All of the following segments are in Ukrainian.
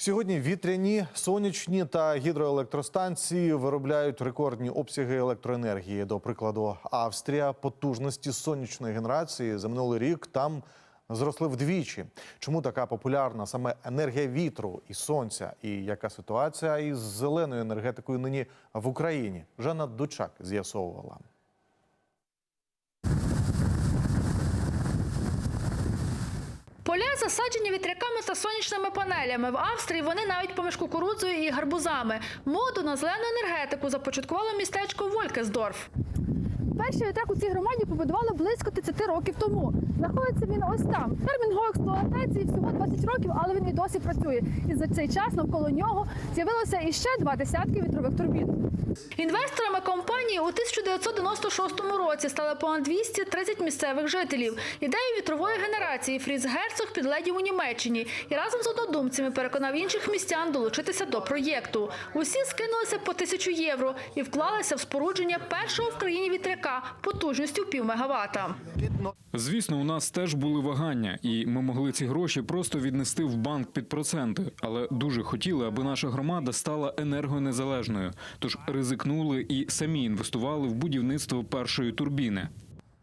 Сьогодні вітряні, сонячні та гідроелектростанції виробляють рекордні обсяги електроенергії. До прикладу, Австрія потужності сонячної генерації за минулий рік там зросли вдвічі. Чому така популярна саме енергія вітру і сонця? І яка ситуація із зеленою енергетикою нині в Україні? Жанна Дучак з'ясовувала. Поля засаджені вітряками та сонячними панелями. В Австрії вони навіть поміж кукурудзою і гарбузами. Моду на зелену енергетику започаткувало містечко Волькесдорф. Перший вітряк у цій громаді побудували близько 30 років тому. Знаходиться він ось там. Термін його експлуатації всього 20 років, але він і досі працює. І за цей час навколо нього з'явилося іще два десятки вітрових турбін. Інвесторами компанії у 1996 році стали понад 230 місцевих жителів. Ідею вітрової генерації Фріз Герцог підледів у Німеччині і разом з однодумцями переконав інших містян долучитися до проєкту. Усі скинулися по тисячу євро і вклалися в спорудження першого в країні вітряка потужністю пів мегавата. Звісно, у нас теж були вагання, і ми могли ці гроші просто віднести в банк під проценти, але дуже хотіли, аби наша громада стала енергонезалежною. Тож ризикнули і самі інвестували в будівництво першої турбіни.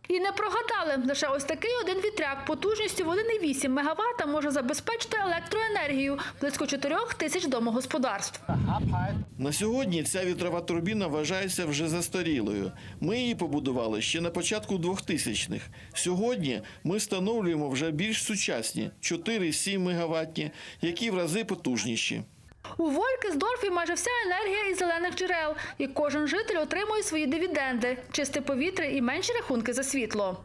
І не прогадали. Лише ось такий один вітряк потужністю в 1,8 МВт може забезпечити електроенергію близько 4 тисяч домогосподарств. На сьогодні ця вітрова турбіна вважається вже застарілою. Ми її побудували ще на початку 2000-х. Сьогодні ми встановлюємо вже більш сучасні 4-7 мегаваттні, які в рази потужніші. У Волькесдорфі майже вся енергія із зелених джерел, і кожен житель отримує свої дивіденди, чисте повітря і менші рахунки за світло.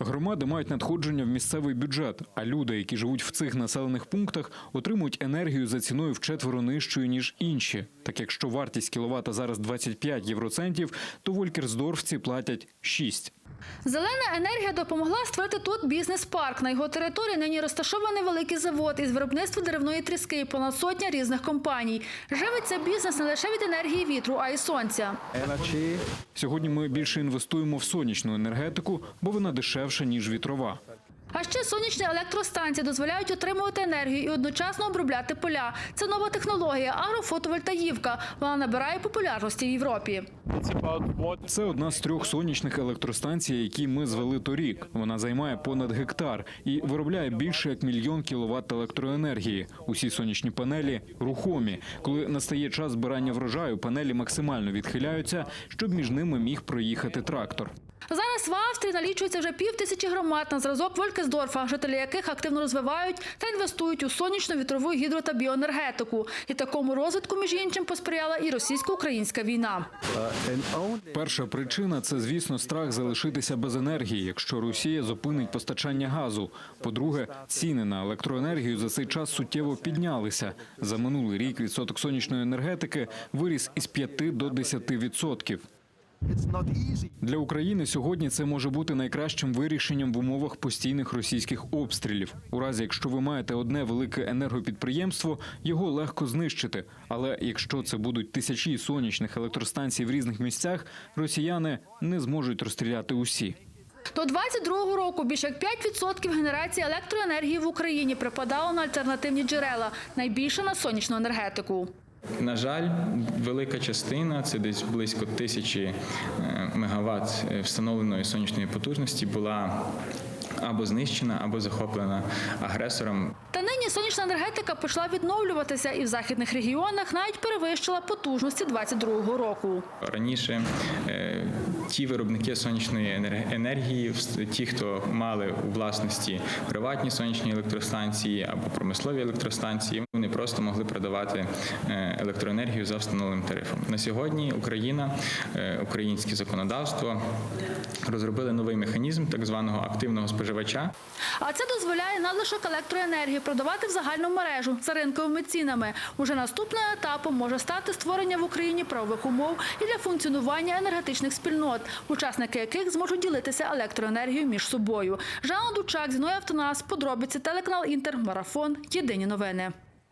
Громади мають надходження в місцевий бюджет, а люди, які живуть в цих населених пунктах, отримують енергію за ціною вчетверо нижчою ніж інші. Так якщо вартість кіловата зараз 25 євроцентів, то волькерсдорфці платять 6. Зелена енергія допомогла створити тут бізнес-парк. На його території нині розташований великий завод із виробництва деревної тріски і понад сотня різних компаній. Живиться бізнес не лише від енергії вітру, а й сонця. Сьогодні ми більше інвестуємо в сонячну енергетику, бо вона дешевша ніж вітрова. А ще сонячні електростанції дозволяють отримувати енергію і одночасно обробляти поля. Це нова технологія агрофотовольтаївка. Вона набирає популярності в Європі. Це одна з трьох сонячних електростанцій, які ми звели торік. Вона займає понад гектар і виробляє більше як мільйон кіловат електроенергії. Усі сонячні панелі рухомі. Коли настає час збирання врожаю, панелі максимально відхиляються, щоб між ними міг проїхати трактор. Зараз в Австрії налічується вже пів тисячі громад на зразок Волькесдорфа, жителі яких активно розвивають та інвестують у сонячну, вітрову, гідро та біоенергетику. І такому розвитку, між іншим, посприяла і російсько-українська війна. Перша причина це, звісно, страх залишитися без енергії, якщо Росія зупинить постачання газу. По-друге, ціни на електроенергію за цей час суттєво піднялися. За минулий рік відсоток сонячної енергетики виріс із 5 до 10 відсотків. Для України сьогодні це може бути найкращим вирішенням в умовах постійних російських обстрілів. У разі, якщо ви маєте одне велике енергопідприємство, його легко знищити. Але якщо це будуть тисячі сонячних електростанцій в різних місцях, росіяни не зможуть розстріляти усі. До 22-го року більше як 5% генерації електроенергії в Україні припадало на альтернативні джерела, найбільше на сонячну енергетику. На жаль, велика частина, це десь близько тисячі е, мегаватт е, встановленої сонячної потужності, була або знищена, або захоплена агресором. Та нині сонячна енергетика почала відновлюватися і в західних регіонах навіть перевищила потужності 22-го року. Раніше е, ті виробники сонячної енер- енергії, ті, хто мали у власності приватні сонячні електростанції або промислові електростанції, вони просто могли продавати е, електроенергію за встановленим тарифом. На сьогодні Україна, е, українське законодавство розробили новий механізм так званого активного споживача, А це дозволяє надлишок електроенергії продавати в загальну мережу за ринковими цінами. Уже наступним етапом може стати створення в Україні правових умов і для функціонування енергетичних спільнот, учасники яких зможуть ділитися електроенергією між собою. Жанна Дучак, Зіною Автонас, подробиці телеканал Інтер, марафон. Єдині новини.